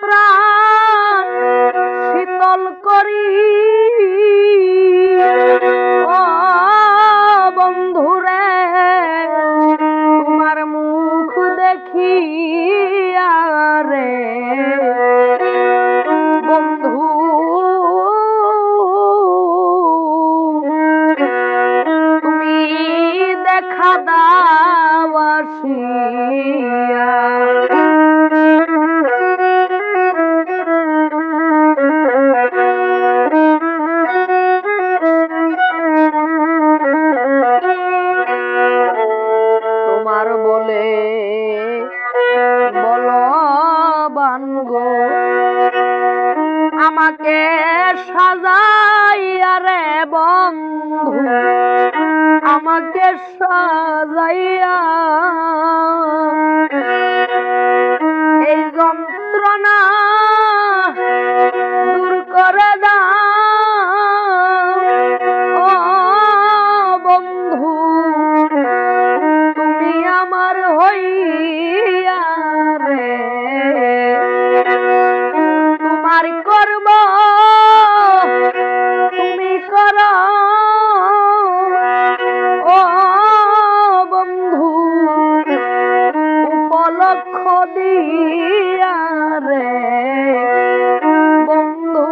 প্রাণ শীতল করি। বন্ধুরে তোমার মুখ দেখি রে সাজাইয়া আরে বন্ধু আমাকে সাজাইয়া উপলক্ষ দিয়া বন্ধু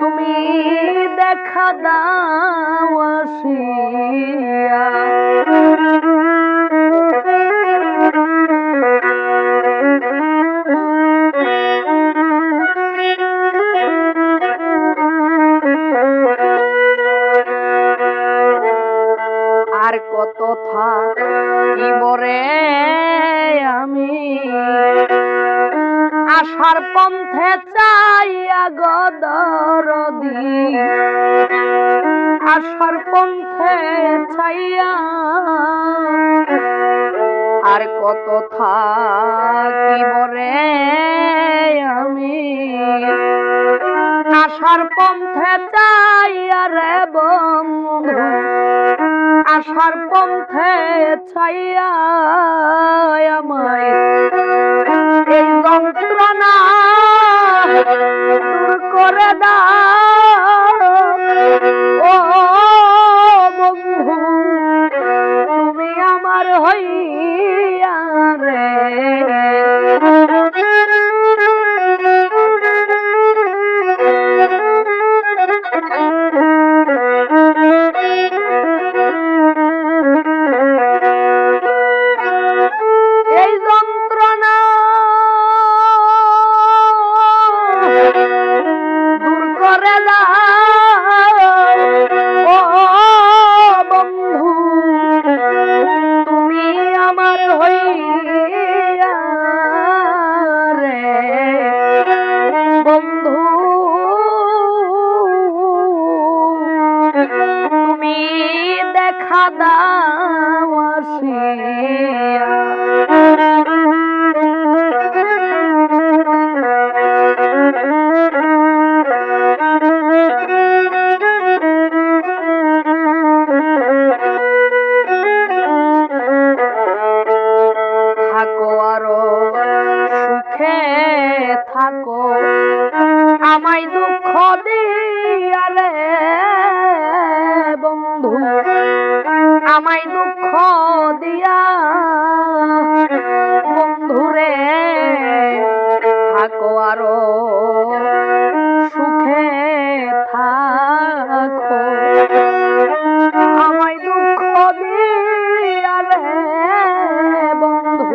তুমি দেখা দাও আসিয়া। আশার পন্থে চাইয়া গদরদি আশার পন্থে চাইয়া আর কত থাকিব রে আমি? আশার পন্থে চাইয়া রে বন্ধু আশার পন্থে ছাইয়া আমায়। এই হইয়া বন্ধু তুমি দেখা দাও। দিয়ালে বন্ধু, আমায় দুঃখ দিয়া বন্ধুরে থাকো আরও সুখে থাকো। আমায় দুঃখ দিয়া রে বন্ধু,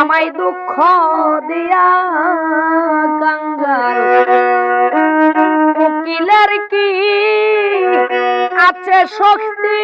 আমায় দুঃখ দিয়া কাঙ্গাল উকিলের কি? আছে শক্তি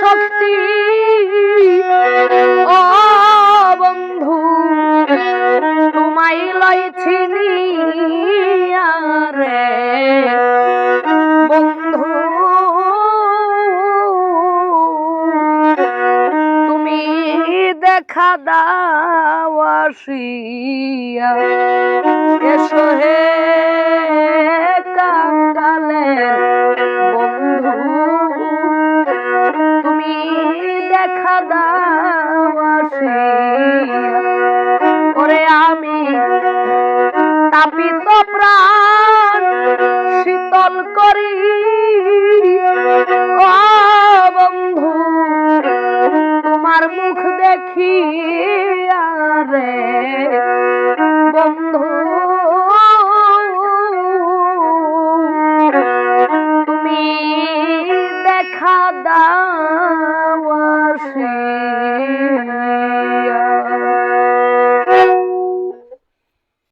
শক্তি। ও বন্ধু তোমায় লইছি রে। বন্ধু তুমি দেখা দাওয়াসিয়া এসো হে কাকালের আমি তাপিত